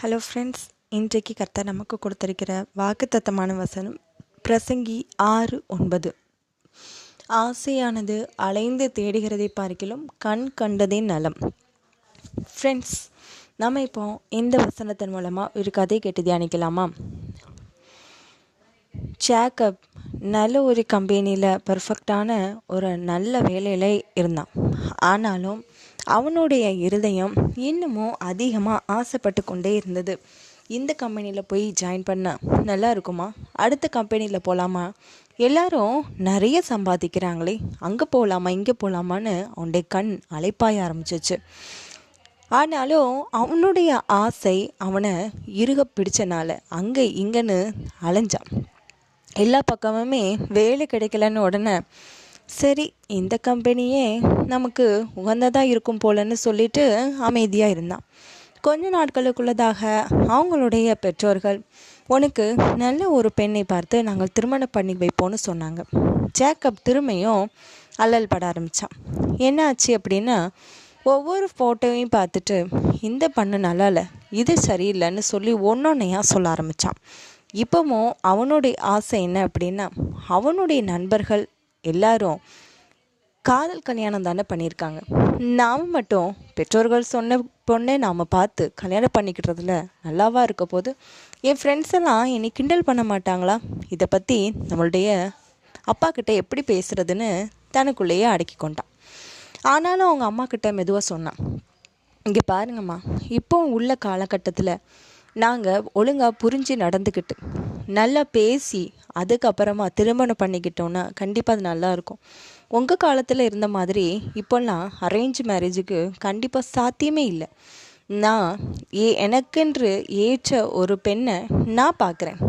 Hello friends இன்றைக்கு கர்த்தர் நமக்கு கொடுத்திருக்கிற வாக்குத்தத்தமான வசனம் பிரசங்கி ஆறு ஒன்பது. ஆசையானது அலைந்து தேடுகிறதை பார்க்கிலும் கண் கண்டதே நலம். ஃப்ரெண்ட்ஸ் நம்ம இப்போ இந்த வசனத்தின் மூலமாக ஒரு கதை கேட்டு தியானிக்கலாமா? ஜேக்கப் நல்ல ஒரு கம்பெனியில் பர்ஃபெக்டான ஒரு நல்ல வேலையில் இருந்தான். ஆனாலும் அவனுடைய இருதயம் இன்னமும் அதிகமாக ஆசைப்பட்டு கொண்டே இருந்தது. இந்த கம்பெனியில் போய் ஜாயின் பண்ண நல்லா இருக்குமா? அடுத்த கம்பெனியில் போகலாமா எல்லாரும் நிறைய சம்பாதிக்கிறாங்களே அங்கே போகலாமா இங்கே போகலாமான்னு அவனுடைய கண் அலைப்பாய ஆரம்பிச்சிச்சு. ஆனாலும் அவனுடைய ஆசை அவனை இறுக பிடிச்சனால அங்கே இங்கேன்னு அலைஞ்சான். எல்லா பக்கமுமே வேலை கிடைக்கலன்னு உடனே சரி இந்த கம்பெனியே நமக்கு உகந்ததாக இருக்கும் போலன்னு சொல்லிட்டு அமைதியாக இருந்தான். கொஞ்ச நாட்களுக்குள்ளதாக அவங்களுடைய பெற்றோர்கள் உனக்கு நல்ல ஒரு பெண்ணை பார்த்து நாங்கள் திருமணம் பண்ணி வைப்போம்னு சொன்னாங்க ஜேக்கப் திரும்பியும் அல்லல் பட ஆரம்பித்தான் என்ன ஆச்சு அப்படின்னா ஒவ்வொரு ஃபோட்டோவையும் பார்த்துட்டு இந்த பண்ணு நல்லா இல்லை இது சரியில்லைன்னு சொல்லி ஒன்றொன்னையாக சொல்ல ஆரம்பித்தான் இப்போவும் அவனுடைய ஆசை என்ன அப்படின்னா அவனுடைய நண்பர்கள் எல்லாரும் காதல் கல்யாணம் தானே பண்ணியிருக்காங்க. நாம் மட்டும் பெற்றோர்கள் சொன்ன பொண்ணை நாம் பார்த்து கல்யாணம் பண்ணிக்கிட்டதுல நல்லாவா இருக்க போது என் ஃப்ரெண்ட்ஸ் எல்லாம் என்னை கிண்டல் பண்ண மாட்டாங்களா? இதை பற்றி நம்மளுடைய அப்பா கிட்ட எப்படி பேசுறதுன்னு தனக்குள்ளேயே அடக்கி கொண்டான். ஆனாலும் அவங்க அம்மா கிட்ட மெதுவாக சொன்னான். இங்கே பாருங்கம்மா இப்போ உள்ள காலகட்டத்தில் நாங்கள் ஒழுங்காக புரிஞ்சு நடந்துக்கிட்டு நல்லா பேசி அதுக்கப்புறமா திருமணம் பண்ணிக்கிட்டோன்னா கண்டிப்பாக அது நல்லாயிருக்கும் உங்கள் காலத்தில் இருந்த மாதிரி இப்போல்லாம் அரேஞ்ச் மேரேஜுக்கு கண்டிப்பாக சாத்தியமே இல்லை. நான் ஏ எனக்கென்று ஏற்ற ஒரு பெண்ணை நான் பார்க்குறேன்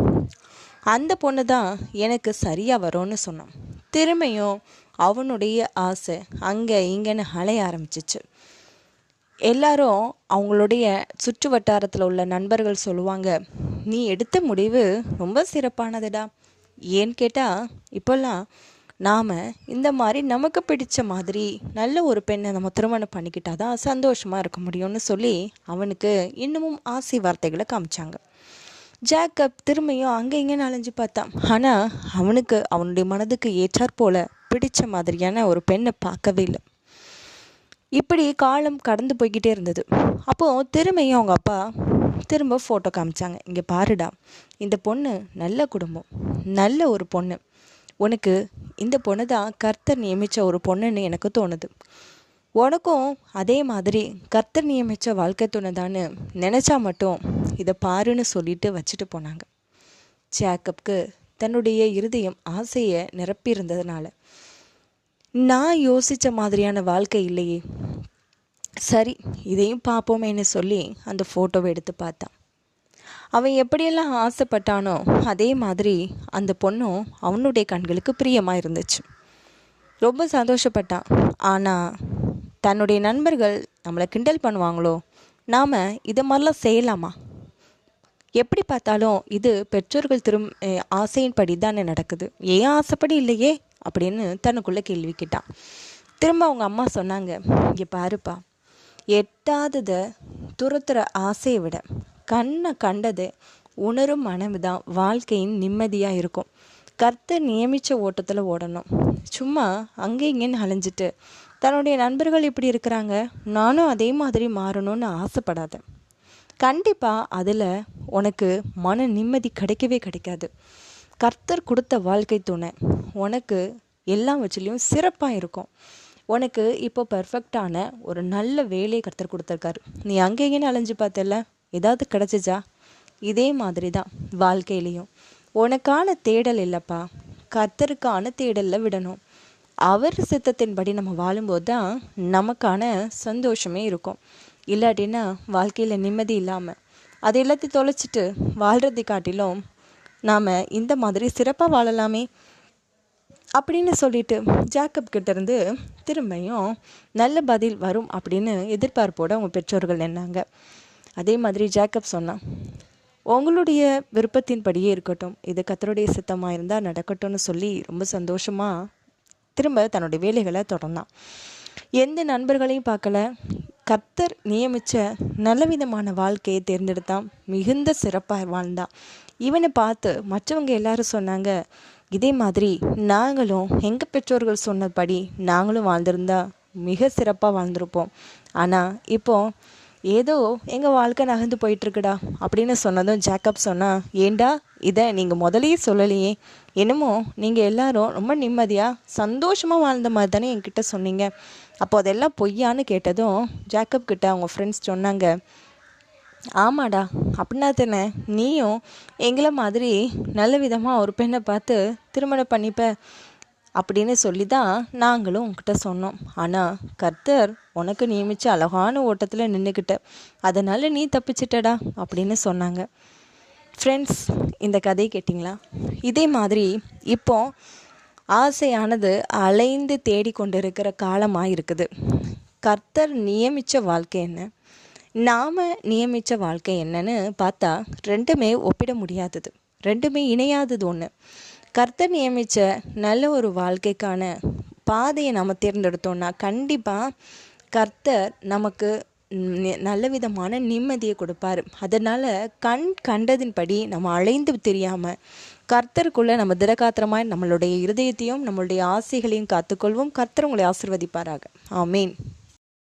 அந்த பொண்ணு தான் எனக்கு சரியாக வரும்னு சொன்னான். திரும்பியும் அவனுடைய ஆசை அங்கே இங்கேன்னு அலைய ஆரம்பிச்சிச்சு. எல்லாரும் அவங்களுடைய சுற்று வட்டாரத்தில் உள்ள நண்பர்கள் சொல்லுவாங்க நீ எடுத்த முடிவு ரொம்ப சிறப்பானதுடா. ஏன்னு கேட்டால் இப்போல்லாம் நாம் இந்த மாதிரி நமக்கு பிடிச்ச மாதிரி நல்ல ஒரு பெண்ணை நம்ம திருமணம் பண்ணிக்கிட்டா தான் சந்தோஷமாக இருக்க முடியும்னு சொல்லி அவனுக்கு இன்னமும் ஆசை வார்த்தைகளை காமிச்சாங்க. ஜேக்கப் திரும்பியும் அங்கே இங்கே அலைஞ்சு பார்த்தான். ஆனால் அவனுக்கு அவனுடைய மனதுக்கு ஏற்றாற் போல பிடிச்ச மாதிரியான ஒரு பெண்ணை பார்க்கவே இல்லை. இப்படி காலம் கடந்து போய்கிட்டே இருந்தது. அப்போது திரும்பியும் அவங்க அப்பா திரும்ப ஃபோட்டோ காமிச்சாங்க. இங்கே பாருடா இந்த பொண்ணு நல்ல குடும்பம் நல்ல ஒரு பொண்ணு. உனக்கு இந்த பொண்ணு தான் கர்த்தர் நியமித்த ஒரு பொண்ணுன்னு எனக்கு தோணுது. உனக்கும் அதே மாதிரி கர்த்தர் நியமித்த வாழ்க்கை துணைதான்னு நினச்சா மட்டும் இதை பாருன்னு சொல்லிட்டு வச்சுட்டு போனாங்க. ஜேக்கப்க்கு தன்னுடைய இருதயம் ஆசையை நிரப்பி இருந்ததுனால நான் யோசித்த மாதிரியான வாழ்க்கை இல்லையே. சரி இதையும் பார்ப்போமேன்னு சொல்லி அந்த ஃபோட்டோவை எடுத்து பார்த்தான். அவன் எப்படியெல்லாம் ஆசைப்பட்டானோ அதே மாதிரி அந்த பொண்ணும் அவனுடைய கண்களுக்கு பிரியமாக இருந்துச்சு. ரொம்ப சந்தோஷப்பட்டான். ஆனால் தன்னுடைய நண்பர்கள் நம்மளை கிண்டல் பண்ணுவாங்களோ நாம் இதை மாதிரிலாம் செய்யலாமா? எப்படி பார்த்தாலும் இது பெற்றோர்கள் திரும் ஆசையின்படி தானே நடக்குது. ஏன் ஆசைப்படி இல்லையே? அப்படின்னு தனக்குள்ளே கேள்வி கேட்டான் திரும்ப அவங்க அம்மா சொன்னாங்க இங்கே பாருப்பா எட்டாததை துரத்துற ஆசையை விட கண்ணை கண்டது உணரும் மனவு தான் வாழ்க்கையின் நிம்மதியாக இருக்கும். கர்த்தர் நியமித்த ஓட்டத்தில் ஓடணும். சும்மா அங்கே இங்கேன்னு அலைஞ்சிட்டு தன்னுடைய நண்பர்கள் இப்படி இருக்கிறாங்க நானும் அதே மாதிரி மாறணும்னு ஆசைப்படாத. கண்டிப்பாக அதில் உனக்கு மன நிம்மதி கிடைக்கவே கிடைக்காது. கர்த்தர் கொடுத்த வாழ்க்கை துணை. உனக்கு எல்லா வச்சுலேயும் சிறப்பாக இருக்கும். உனக்கு இப்போ பர்ஃபெக்டான ஒரு நல்ல வேலையை கர்த்தர் கொடுத்துருக்காரு. நீ அங்கே அலைஞ்சு பார்த்தல ஏதாவது கிடச்சிச்சா? இதே மாதிரி தான் வாழ்க்கையிலையும். உனக்கான தேடல் இல்லைப்பா. கர்த்தருக்கான தேடலில் விடணும். அவர் சித்தத்தின்படி நம்ம வாழும்போது தான் நமக்கான சந்தோஷமே இருக்கும். இல்லாட்டின்னா வாழ்க்கையில் நிம்மதி இல்லாமல் அது எல்லாத்தையும் தொலைச்சிட்டு வாழ்கிறதை காட்டிலும் நாம் இந்த மாதிரி சிறப்பாக வாழலாமே அப்படின்னு சொல்லிட்டு ஜாக்கப் கிட்டேருந்து திரும்பியும் நல்ல பதில் வரும் அப்படின்னு எதிர்பார்ப்போடு அவங்க பெற்றோர்கள் என்னாங்க? அதே மாதிரி ஜாக்கப் சொன்னான் உங்களுடைய விருப்பத்தின்படியே இருக்கட்டும். இது கத்தருடைய சித்தமாக இருந்தால் நடக்கட்டும்னு சொல்லி ரொம்ப சந்தோஷமாக திரும்ப தன்னுடைய வேலைகளை தொடர்ந்தான். எந்த நண்பர்களையும் பார்க்கல. கர்த்தர் நியமித்த நல்லவிதமான வாழ்க்கையை தேர்ந்தெடுத்தான். மிகுந்த சிறப்பாக வாழ்ந்தான். இவனை பார்த்து மற்றவங்க எல்லாரும் சொன்னாங்க இதே மாதிரி நாங்களும் எங்கள் பெற்றோர்கள் சொன்னபடி நாங்களும் வாழ்ந்திருந்தா மிக சிறப்பாக வாழ்ந்திருப்போம். ஆனால் இப்போ ஏதோ எங்கள் வாழ்க்கை நகர்ந்து போயிட்டுருக்குடா அப்படின்னு சொன்னதும் ஜேக்கப் சொன்னால் ஏண்டா இதை நீங்கள் முதலையே சொல்லலையே. என்னமோ நீங்கள் எல்லாரும் ரொம்ப நிம்மதியாக சந்தோஷமாக வாழ்ந்த மாதிரி தானே என்கிட்ட சொன்னீங்க. அப்போ அதெல்லாம் பொய்யான்னு கேட்டதும் ஜேக்கப் கிட்ட அவங்க ஃப்ரெண்ட்ஸ் சொன்னாங்க ஆமாடா அப்படின்னா தானே நீயும் எங்களை மாதிரி நல்ல விதமாக ஒரு பெண்ணை பார்த்து திருமணம் பண்ணிப்ப அப்படின்னு சொல்லி தான் நாங்களும் உங்ககிட்ட சொன்னோம். ஆனால் கர்த்தர் உனக்கு நியமித்த அழகான ஓட்டத்தில் நின்றுக்கிட்ட அதனால் நீ தப்பிச்சிட்டடா அப்படின்னு சொன்னாங்க. ஃப்ரெண்ட்ஸ் இந்த கதையை கேட்டிங்களா? இதே மாதிரி இப்போ ஆசையானது அலைந்து தேடிக்கொண்டிருக்கிற காலமாக இருக்குது கர்த்தர் நியமித்த வாழ்க்கை என்ன? நாம் நியமித்த வாழ்க்கை என்னன்னு பார்த்தா ரெண்டுமே ஒப்பிட முடியாதது. ரெண்டுமே இணையாதது ஒன்று கர்த்தர் நியமித்த நல்ல ஒரு வாழ்க்கைக்கான பாதையை நம்ம தேர்ந்தெடுத்தோம்னா கண்டிப்பாக கர்த்தர் நமக்கு நல்ல விதமான நிம்மதியை கொடுப்பாரு. அதனால் கண் கண்டதின்படி நம்ம அலைந்து தெரியாமல் கர்த்தருக்குள்ளே நம்ம திடகாத்திரமாய் நம்மளுடைய இருதயத்தையும் நம்மளுடைய ஆசைகளையும் காத்துக்கொள்வோம். கர்த்தர் உங்களை ஆசிர்வதிப்பாராக. ஆமீன்.